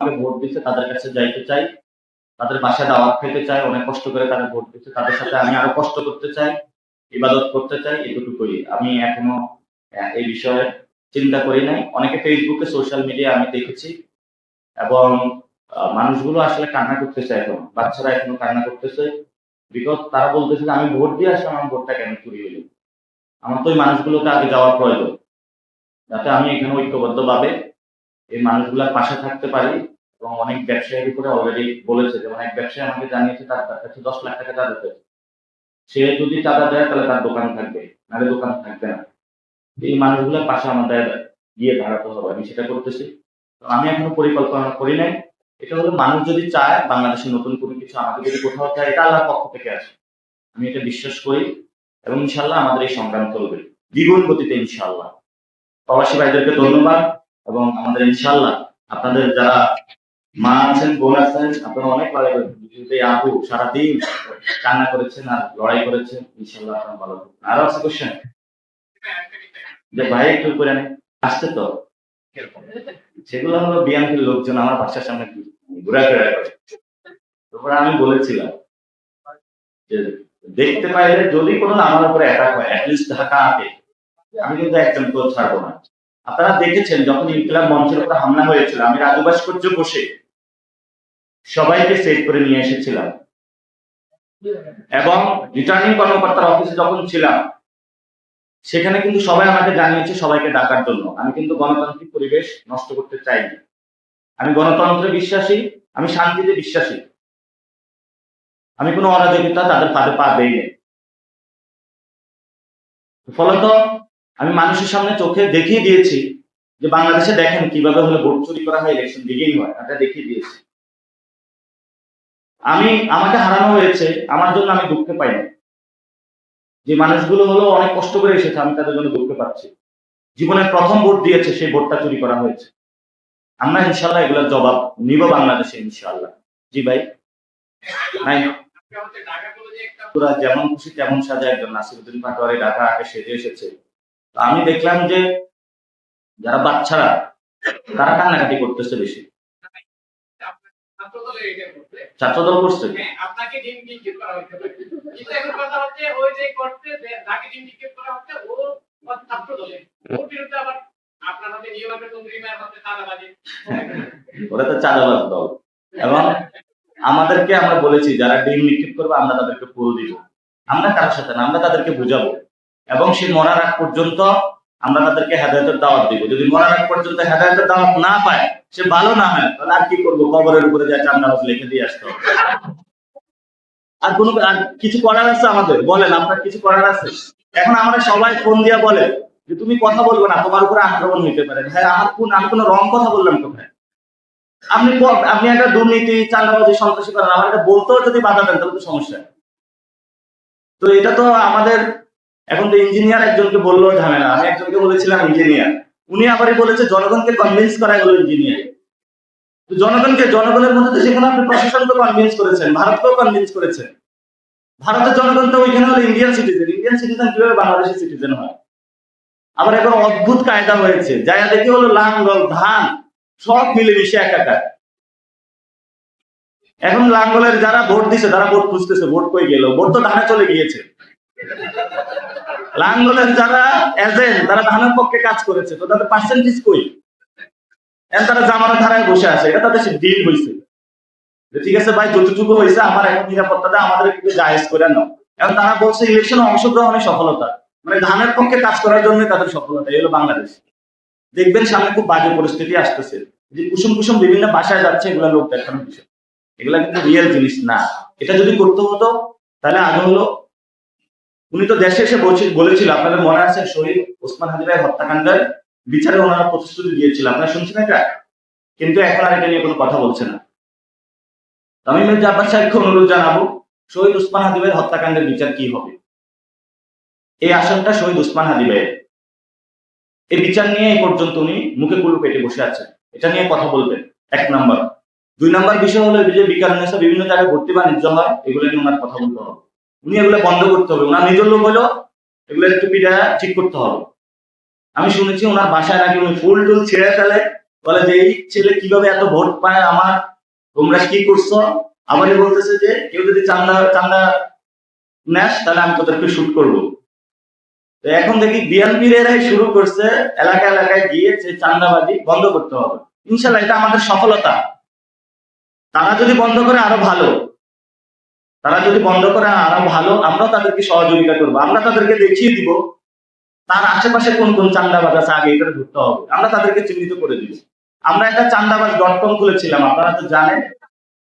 আমাকে ভোট দিচ্ছে তাদের কাছে যাইতে চাই, তাদের বাসায় দাওয়াত খেতে চাই, অনেক কষ্ট করে তারা ভোট দিচ্ছে তাদের সাথে আমি আরও কষ্ট করতে চাই, ইবাদত করতে চাই এটুকুই আমি এখনও এই বিষয়ে চিন্তা করি নাই। অনেকে ফেসবুকে সোশ্যাল মিডিয়া আমি দেখেছি এবং মানুষগুলো আসলে কান্না করতেছে এখন। বাচ্চারা এখনও কান্না করতেছে। বিকজ তারা বলতেছে যে, আমি ভোট দিয়ে আসলাম, আমার ভোটটা কেন চুরি হলো? আমার তো ওই মানুষগুলোকে আগে যাওয়ার প্রয়োজন। যাতে আমি এখানে ঐক্যবদ্ধভাবে এই মানুষগুলোর পাশে থাকতে পারি এবং অনেক ব্যবসায়ীর উপরে অলরেডি বলেছে যেমন এক ব্যবসায়ী আমাকে জানিয়েছে তার কাছে দশ লাখ টাকা চাঁদা পেয়েছে সে যদি চাঁদা দেয়, তাহলে তার দোকান থাকবে, নাহলে দোকান থাকবে না। এই মানুষগুলোর পাশে আমাদের গিয়ে দাঁড়াতে হবে, আমি সেটা করতেছি। আমি এখনও পরিকল্পনা করি নাই। এটা হলো মানুষ যদি চায়, বাংলাদেশে নতুন কোনো কিছু আমাকে যদি কোথাও চায়, এটা আল্লাহর পক্ষ থেকে আসে। আমি এটা বিশ্বাস করি এবং ইনশাল্লাহ আমাদের এই সংগ্রাম চলবে, দ্বিগুণ গতিতে ইনশাল্লাহ প্রবাসী ভাইদেরকে ধন্যবাদ। এবং আমাদের ইনশাল্লাহ আপনাদের যারা মা আছেন, বোন আছেন, আপনারা অনেক লড়াই করেছেন। আপু সারাদিন কান্না করেছেন আর লড়াই করেছেন ইনশাল্লাহ আপনারা ভালো আরও আছে কোশ্চেন যে ভাই, একটু করে। আসছে তো? সেগুলো হলো বিএনপির লোকজন, আমার বাসার সামনে ঘোরাফেরা করে। তারপরে আমি বলেছিলাম যে দেখতে পাইলে যদি কোনো আমার উপরে অ্যাটাক হয় অ্যাটলিস্ট ঢাকা আমি কিন্তু একজন তো ছাড়বো না। আপনারা দেখেছেন যখন ইনকিলাব মঞ্চের উপর হামলা হয়েছিল, আমি রাজু ভাস্কর্য বসে সবাইকে সেভ করে নিয়ে এসেছিলাম। এবং রিটার্নিং কর্মকর্তার অফিসে যখন ছিলাম, সেখানে কিন্তু সবাই আমাকে জানিয়েছে সবাইকে ডাকার জন্য। আমি কিন্তু গণতান্ত্রিক পরিবেশ নষ্ট করতে চাইনি। আমি গণতন্ত্রে বিশ্বাসী, আমি শান্তিতে বিশ্বাসী। আমি কোনো অরাজকতা তাদের পাতে পা দেই ফলত আমি মানুষের সামনে চোখে দেখিয়ে দিয়েছি যে বাংলাদেশে দেখেন কীভাবে হলে ভোট চুরি করা হয় ইলেকশন দিকেই হয় এটা দেখিয়ে দিয়েছি। আমি আমাকে হারানো হয়েছে আমার জন্য আমি দুঃখ পাই না যে মানুষগুলো হলো অনেক কষ্ট করে এসেছে আমি তাদের জন্য দুঃখ পাচ্ছি। জীবনের প্রথম ভোট দিয়েছে সেই ভোটটা চুরি করা হয়েছে। আমরা ইনশাল্লাহ এগুলোর জবাব নিব বাংলাদেশে ইনশাল্লাহ জি ভাই। নাই যেমন খুশি তেমন সাজা একজন নাসিরুদ্দিন পাটোয়ারি ঢাকা আগে সেজে এসেছে। আমি দেখলাম যে যারা বাচ্চারা, তারা কান্নাকাটি করতেছে বেশি। ছাত্রদল করছে? করা করা ওর তো চাঁদাবাজ দল। এবং আমাদেরকে আমরা বলেছি, যারা ডিম নিক্ষেপ করবে, আমরা তাদেরকে ফুল দিব। আমরা কারোর সাথে না, আমরা তাদেরকে বুঝাবো। এবং সে মরার আগ পর্যন্ত আমরা তাদেরকে হেদায়তের দাওয়াত দিব। যদি মরার আগ পর্যন্ত হেদায়তের দাওয়াত না পায়, সে ভালো না হয়, তাহলে আর কি করব? কবরের উপরে যা চান্দাবাজ লিখে দিয়ে আসতে হবে। আর কোনো আর কিছু করার আছে আমাদের? বলেন, আপনার কিছু করার আছে? এখন আমরা সবাই ফোন দিয়া বলে যে, তুমি কথা বলবে না, তোমার উপরে আক্রমণ হইতে পারে। ভাই আমার কোন আমি কোনো রং কথা বললাম কোথায়? আপনি আপনি একটা দুর্নীতি চান্দাবাজি সন্ত্রাসী করেন, আমার এটা বলতেও যদি বাধা দেন, তাহলে তো সমস্যা। তো এটা তো আমাদের এখন তো ইঞ্জিনিয়ার একজনকে বলল ঝামেলা, আমি একজনকে বলেছিলাম ইঞ্জিনিয়ার উনি আবারই বলেছে, জনগণকে কনভিন্স করা হলো ইঞ্জিনিয়ার জনগণকে, জনগণের মধ্যে তো সেখানে আপনি প্রশাসনকে কনভিন্স করেছেন, ভারতকেও কনভিন্স করেছেন। ভারতের জনগণ তো ওইখানে হলো ইন্ডিয়ান সিটিজেন ইন্ডিয়ান সিটিজেন কীভাবে বাংলাদেশের সিটিজেন হয়? আবার এখন অদ্ভুত কায়দা হয়েছে যারা দেখি হলো লাঙ্গল, ধান, সব মিলেমিশে একাকার এখন লাঙ্গলের যারা ভোট দিছে, তারা ভোট খুঁজতেছে, ভোট কই গেল? ভোট তো ধানে চলে গিয়েছে। লাঙ্গলের যারা এজেন্ট তারা ধানের পক্ষে কাজ করেছে, তো তাদের পার্সেন্টেজ কই? তারা জামানো ধারায় বসে আছে, এটা তাদের ডিল হয়েছে ঠিক আছে ভাই, যতটুকু হয়েছে আমার এখন নিরাপত্তাটা আমাদের একটু জায়েজ করে নাও। এখন তারা বলছে ইলেকশনে অংশগ্রহণে সফলতা। মানে ধানের পক্ষে কাজ করার জন্য তাদের সফলতা, এই হলো বাংলাদেশ। দেখবেন সামনে খুব বাজে পরিস্থিতি আসতেছে। যে কুসুম কুসুম বিভিন্ন বাসায় যাচ্ছে, এগুলা লোক দেখানোর বিষয়। এগুলা কিন্তু রিয়েল জিনিস না। এটা যদি করতে হতো, তাহলে আগে হলো উনি তো দেশে এসে বলছি- বলেছিল, আপনাদের মনে আছে শহীদ ওসমান হাজি ভাই হত্যাকাণ্ডের বিচারে ওনারা প্রতিশ্রুতি দিয়েছিল, আপনারা শুনছেন এটা? কিন্তু এখন আর এটা নিয়ে কোনো কথা বলছে না। তো আমি মির্জা আব্বাস সাহেবকে অনুরোধ জানাব, শহীদ উসমান হাদি ভাইয়ের হত্যাকাণ্ডের বিচার কি হবে? এই আসনটা শহীদ উসমান হাদি ভাইয়ের। এই বিচার নিয়ে এই পর্যন্ত উনি মুখে কুলু পেটে বসে আছেন। এটা নিয়ে কথা বলবেন, এক নাম্বার। দুই নাম্বার বিষয় হলো যে বিকার বিভিন্ন জায়গায় ভর্তি বাণিজ্য হয়, এগুলো নিয়ে ওনার কথা বলতে হবে। উনি এগুলো বন্ধ করতে হবে। ওনার নিজের লোক হলো এগুলো একটু পিঠা ঠিক করতে হবে। আমি শুনেছি ওনার বাসায় নাকি উনি ফুল টুল ছেড়ে ফেলে। বলে যে, এই ছেলে কীভাবে এত ভোট পায় আমার? তোমরা কি করছ? আমারই বলতেছে যে, কেউ যদি চান্দা চান্দা নেস, তাহলে আমি তোদেরকে শুট করব। তো এখন দেখি বিএনপির এরাই শুরু করছে, এলাকা এলাকায় গিয়ে যে চান্দাবাজি বন্ধ করতে হবে। ইনশাল্লাহ এটা আমাদের সফলতা। তারা যদি বন্ধ করে আরও ভালো। তারা যদি বন্ধ করে আরও ভালো, আমরা তাদেরকে সহযোগিতা করব। আমরা তাদেরকে দেখিয়ে দিব তার আশেপাশে কোন কোন চান্দাবাজ আছে, আগে এটা ধরতে হবে। আমরা তাদেরকে চিহ্নিত করে দিয়েছি। আমরা একটা চান্দাবাজ ডট কম খুলেছিলাম, আপনারা তো জানেন।